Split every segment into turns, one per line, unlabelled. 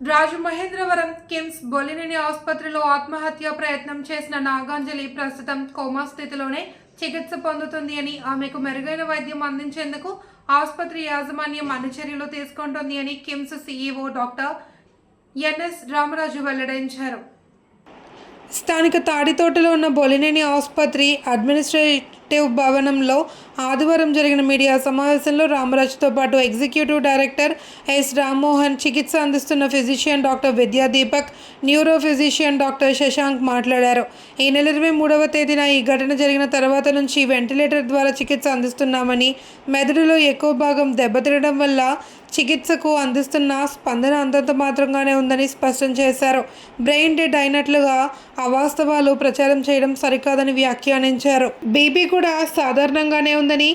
రాజు మహేంద్రవరం కిమ్స్ బొలినేని ఆసుపత్రిలో ఆత్మహత్య ప్రయత్నం చేసిన నాగాంజలి ప్రస్తుతం కోమా స్థితిలోనే చికిత్స పొందుతుంది అని ఆమెకు మెరుగైన వైద్యం అందించేందుకు ఆసుపత్రి యాజమాన్యం అన్ని చర్యలు తీసుకుంటుంది అని KIMS CEO doctor NS Ramaraju వెల్లడించారు. స్థానిక తాడితోటలో ఉన్న బొలినేని ఆసుపత్రి అడ్మినిస్ట్రేట్ అడ్మినిస్ట్రేటివ్ భవనంలో ఆదివారం జరిగిన మీడియా సమావేశంలో రామరాజుతో పాటు ఎగ్జిక్యూటివ్ డైరెక్టర్ ఎస్ రామ్మోహన్ చికిత్స అందిస్తున్న physician doctor Vidya Deepak neuro physician doctor Shashank మాట్లాడారు. ఈ నెల ఇరవై మూడవ తేదీన ఈ ఘటన జరిగిన తర్వాత నుంచి వెంటిలేటర్ ద్వారా చికిత్స అందిస్తున్నామని మెదడులో ఎక్కువ భాగం దెబ్బతినడం వల్ల చికిత్సకు అందిస్తున్న స్పందన అంతంత మాత్రంగానే ఉందని స్పష్టం చేశారు. బ్రెయిన్ డెడ్ అయినట్లుగా అవాస్తవాలు ప్రచారం చేయడం సరికాదని వ్యాఖ్యానించారు. బీపీ కూడా కూడా సాధారణంగానే ఉందని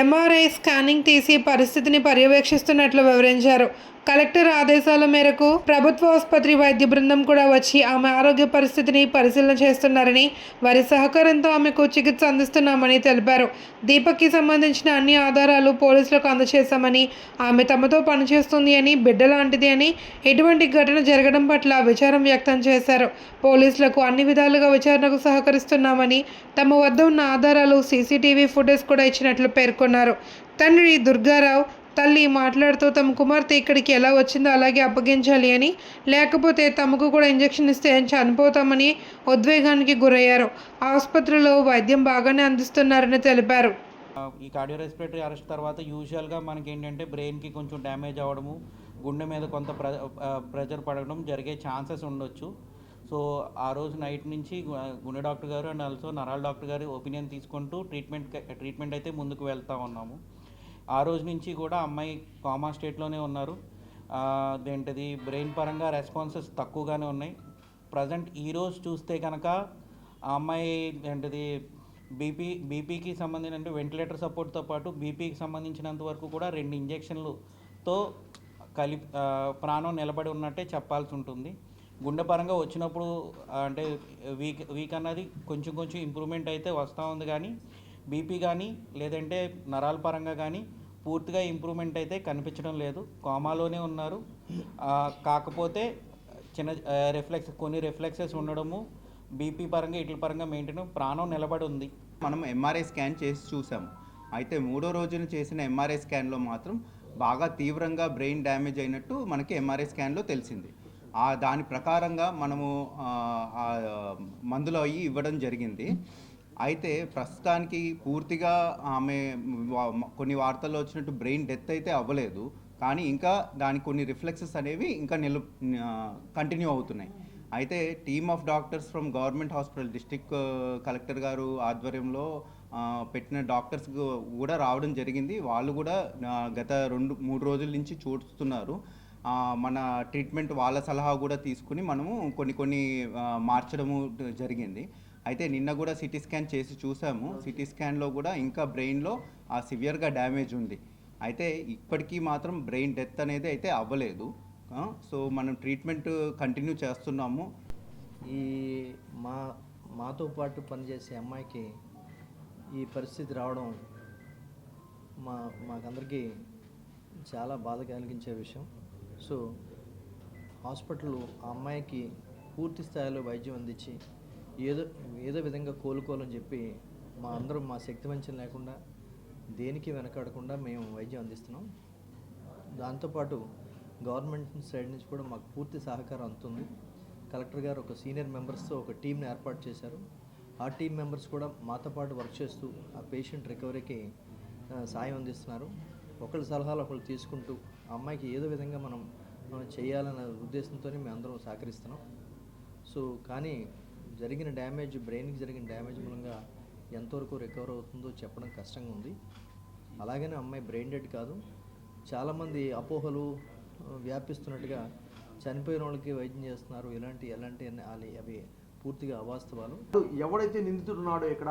ఎంఆర్ఐ స్కానింగ్ తీసి పరిస్థితిని పర్యవేక్షిస్తున్నట్లు వివరించారు. కలెక్టర్ ఆదేశాల మేరకు ప్రభుత్వ ఆసుపత్రి వైద్య బృందం కూడా వచ్చి ఆమె ఆరోగ్య పరిస్థితిని పరిశీలన చేస్తున్నారని వారి సహకారంతో ఆమెకు చికిత్స అందిస్తున్నామని తెలిపారు. దీపక్కి సంబంధించిన అన్ని ఆధారాలు పోలీసులకు అందజేశామని ఆమె తమతో పనిచేస్తుంది అని బిడ్డ లాంటిది అని ఎటువంటి ఘటన జరగడం పట్ల విచారం వ్యక్తం చేశారు. పోలీసులకు అన్ని విధాలుగా విచారణకు సహకరిస్తున్నామని తమ వద్ద ఉన్న ఆధారాలు సీసీటీవీ ఫుటేజ్ కూడా ఇచ్చినట్లు పేర్కొన్నారు. తండ్రి దుర్గారావు తల్లి మాట్లాడుతూ తమ కుమార్తె ఇక్కడికి ఎలా వచ్చిందో అలాగే అప్పగించాలి అని. లేకపోతే తమకు కూడా ఇంజెక్షన్ ఇస్తే చనిపోతామని ఉద్వేగానికి గురయ్యారు. ఆసుపత్రిలో వైద్యం బాగానే అందిస్తున్నారని తెలిపారు.
ఈ కార్డియో రెస్పిరేటరీ అరెస్ట్ తర్వాత యూజువల్గా మనకి ఏంటంటే బ్రెయిన్కి కొంచెం డ్యామేజ్ అవ్వడము గుండె మీద కొంత ప్ర ప్రెజర్ పడడం జరిగే ఛాన్సెస్ ఉండొచ్చు. సో ఆ రోజు నైట్ నుంచి గుండె డాక్టర్ గారు అండ్ ఆల్సో నరాల డాక్టర్ గారి ఒపీనియన్ తీసుకుంటూ ట్రీట్మెంట్ ట్రీట్మెంట్ అయితే ముందుకు వెళ్తూ ఉన్నాము. ఆ రోజు నుంచి కూడా అమ్మాయి కామా స్టేట్లోనే ఉన్నారు. అదేంటిది బ్రెయిన్ పరంగా రెస్పాన్సెస్ తక్కువగానే ఉన్నాయి. ప్రజెంట్ ఈ రోజు చూస్తే కనుక ఆ అమ్మాయి ఏంటిది బీపీ బీపీకి సంబంధించిన అంటే వెంటిలేటర్ సపోర్ట్తో పాటు బీపీకి సంబంధించినంత వరకు కూడా రెండు ఇంజెక్షన్లతో కలిపి ప్రాణం నిలబడి ఉన్నట్టే చెప్పాల్సి ఉంటుంది. గుండె పరంగా వచ్చినప్పుడు అంటే వీక్ వీక్ అన్నది కొంచెం కొంచెం ఇంప్రూవ్మెంట్ అయితే వస్తూ ఉంది కానీ బీపీ కానీ లేదంటే నరాల పరంగా కానీ పూర్తిగా ఇంప్రూవ్మెంట్ అయితే కనిపించడం లేదు. కోమాలోనే ఉన్నారు. కాకపోతే చిన్న రిఫ్లెక్స్ కొన్ని రిఫ్లెక్సెస్ ఉండడము బీపీ పరంగా ఇట్ల పరంగా మెయింటైన్ ప్రాణం నిలబడి ఉంది.
మనం ఎంఆర్ఐ స్కాన్ చేసి చూసాము అయితే మూడో రోజున చేసిన ఎంఆర్ఐ స్కాన్లో మాత్రం బాగా తీవ్రంగా బ్రెయిన్ డ్యామేజ్ అయినట్టు మనకి ఎంఆర్ఐ స్కాన్లో తెలిసింది. ఆ దాని ప్రకారంగా మనము మందులు అవి ఇవ్వడం జరిగింది. అయితే ప్రస్తుతానికి పూర్తిగా ఆమె కొన్ని వార్తల్లో వచ్చినట్టు బ్రెయిన్ డెత్ అయితే అవ్వలేదు. కానీ ఇంకా దాని కొన్ని రిఫ్లెక్సెస్ అనేవి ఇంకా నిలు కంటిన్యూ అవుతున్నాయి. అయితే team of doctors from government hospital district collector గారు ఆధ్వర్యంలో పెట్టిన డాక్టర్స్ కూడా రావడం జరిగింది. వాళ్ళు కూడా గత రెండు మూడు రోజుల నుంచి చూస్తున్నారు. మన ట్రీట్మెంట్ వాళ్ళ సలహా కూడా తీసుకుని మనము కొన్ని కొన్ని మార్చడము జరిగింది. అయితే నిన్న కూడా సిటీ స్కాన్ చేసి చూసాము. సిటీ స్కాన్లో కూడా ఇంకా బ్రెయిన్లో ఆ సివియర్గా డ్యామేజ్ ఉంది. అయితే ఇప్పటికీ మాత్రం బ్రెయిన్ డెత్ అనేది అయితే అవ్వలేదు. సో మనం ట్రీట్మెంట్ కంటిన్యూ చేస్తున్నాము.
ఈ మా మాతో పాటు పనిచేసే అమ్మాయికి ఈ పరిస్థితి రావడం మా మాకందరికీ చాలా బాధ కలిగించే విషయం. సో హాస్పిటల్ ఆ అమ్మాయికి పూర్తి స్థాయిలో వైద్యం అందించి ఏదో ఏదో విధంగా కోలుకోవాలని చెప్పి మా అందరం మా శక్తి వంచన లేకుండా దేనికి వెనకాడకుండా మేము వైద్యం అందిస్తున్నాం. దాంతోపాటు గవర్నమెంట్ సైడ్ నుంచి కూడా మాకు పూర్తి సహకారం అందుతుంది. కలెక్టర్ గారు ఒక సీనియర్ మెంబర్స్తో ఒక టీంని ఏర్పాటు చేశారు. ఆ టీం మెంబర్స్ కూడా మాతో పాటు వర్క్ చేస్తూ ఆ పేషెంట్ రికవరీకి సాయం అందిస్తున్నారు. ఒకళ్ళ సలహాలు ఒకళ్ళు తీసుకుంటూ ఆ అమ్మాయికి ఏదో విధంగా మనం చేయాలనే చేయాలన్న ఉద్దేశంతో మేము అందరం సహకరిస్తున్నాం. సో కానీ జరిగిన డ్యామేజ్ బ్రెయిన్కి జరిగిన డ్యామేజ్ మూలంగా ఎంతవరకు రికవర్ అవుతుందో చెప్పడం కష్టంగా ఉంది. అలాగనే అమ్మాయి బ్రెయిన్ డెడ్ కాదు. చాలామంది అపోహలు వ్యాపిస్తున్నట్టుగా చనిపోయిన వాళ్ళకి వైద్యం చేస్తున్నారు. ఇలాంటి ఎలాంటి అవి అవి పూర్తిగా అవాస్తవాలు.
ఎవడైతే నిందితుడున్నాడో ఇక్కడ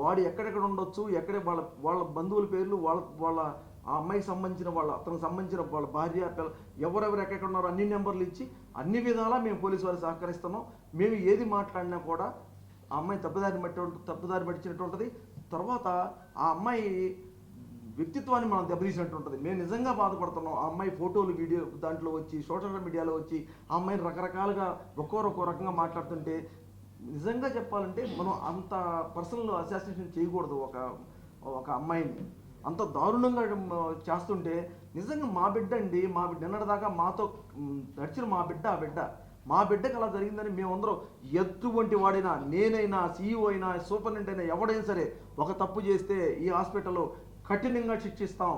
వాడు ఎక్కడెక్కడ ఉండొచ్చు ఎక్కడ వాళ్ళ వాళ్ళ బంధువుల పేర్లు వాళ్ళ వాళ్ళ ఆ అమ్మాయికి సంబంధించిన వాళ్ళ అతనికి సంబంధించిన వాళ్ళ భార్య పిల్ల ఎవరెవరు ఎక్కడెక్కడ ఉన్నారో అన్ని నెంబర్లు ఇచ్చి అన్ని విధాలా మేము పోలీసు వారికి సహకరిస్తున్నాం. మేము ఏది మాట్లాడినా కూడా ఆ అమ్మాయి తప్పుదారి బట్టి తప్పుదారి పట్టించినట్టు ఉంటుంది. తర్వాత ఆ అమ్మాయి వ్యక్తిత్వాన్ని మనం దెబ్బతీసినట్టు ఉంటుంది. మేము నిజంగా బాధపడుతున్నాం. ఆ అమ్మాయి ఫోటోలు వీడియో దాంట్లో వచ్చి సోషల్ మీడియాలో వచ్చి ఆ అమ్మాయిని రకరకాలుగా ఒక్కొరు ఒక్కో రకంగా మాట్లాడుతుంటే నిజంగా చెప్పాలంటే మనం అంత పర్సనల్ అసాసినేషన్ చేయకూడదు ఒక ఒక అమ్మాయిని. అంత దారుణంగా చేస్తుంటే నిజంగా మా బిడ్డ అండి మా బిడ్డ నిన్నటిదాకా మాతో నడిచిన మా బిడ్డ ఆ బిడ్డ. మా బిడ్డకు అలా జరిగిందని మేమందరం ఎటువంటి వాడైనా నేనైనా సీఈఓ అయినా సూపరింటెండెంట్ అయినా ఎవడైనా సరే ఒక తప్పు చేస్తే ఈ హాస్పిటల్లో కఠినంగా శిక్షిస్తాం.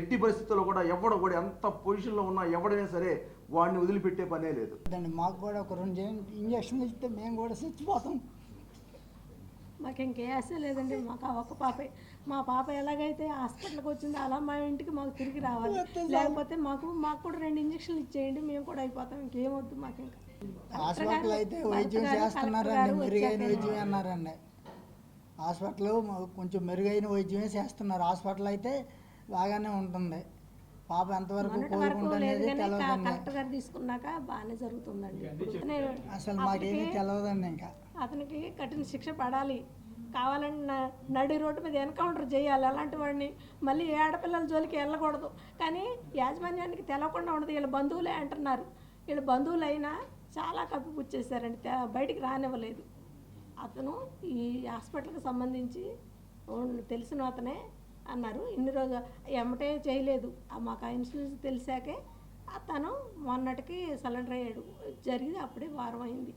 ఎట్టి పరిస్థితుల్లో కూడా ఎవడు కూడా ఎంత పొజిషన్లో ఉన్నా ఎవడైనా సరే వాడిని వదిలిపెట్టే పనే లేదు.
మాకు కూడా ఒక రెండు ఇంజక్షన్ ఇస్తే మేము కూడా చచ్చిపోతాం.
మాకు ఇంకే ఆశ లేదండి. మాకు ఒక్క పాపే. మా పాప ఎలాగైతే హాస్పిటల్కి వచ్చిందో అలా మా ఇంటికి మాకు తిరిగి రావాలి. లేకపోతే మాకు మాకు కూడా రెండు ఇంజక్షన్లు ఇచ్చేయండి. మేము కూడా అయిపోతాం. ఇంకేమొద్దు మాకు ఇంకా
హాస్పిటల్ అయితే వైద్యం చేస్తున్నారండి. మెరుగైన
వచ్చాక
వైద్యం అన్నారండి. హాస్పిటల్ కొంచెం మెరుగైన వైద్యమే చేస్తున్నారు. హాస్పిటల్ అయితే బాగానే ఉంటుంది. పాప ఎంతవరకు
మొన్నటి వరకు లేదు
కోలుకుంటుంది
కానీ కా-
తెలియదండి
కలెక్టర్ గారు తీసుకున్నాక బాగానే జరుగుతుందండి.
అసలు మాకేమీ
అతనికి-
తెలియదండి ఇంకా.
అతనికి కఠిన శిక్ష పడాలి. కావాలని న- నడి రోడ్డు మీద ఎన్కౌంటర్ చేయాలి. అలాంటి వాడిని మళ్ళీ ఏ ఆడపిల్లల జోలికి వెళ్ళకూడదు. కానీ యాజమాన్యానికి తెలవకుండా ఉండదు. వీళ్ళ బంధువులే అంటున్నారు. వీళ్ళ బంధువులు అయినా చాలా కప్పిపుచ్చేసారండి బయటికి రానివ్వలేదు. అతను ఈ హాస్పిటల్కి సంబంధించి తెలిసిన అతనే అన్నారు. ఇన్ని రోజులు ఎమ్మటే చేయలేదు. ఆ మాకు ఆ ఇన్సూరెన్స్ తెలిసాకే తను మొన్నటికి సరెండర్ అయ్యాడు. జరిగింది అప్పుడే వారం అయింది.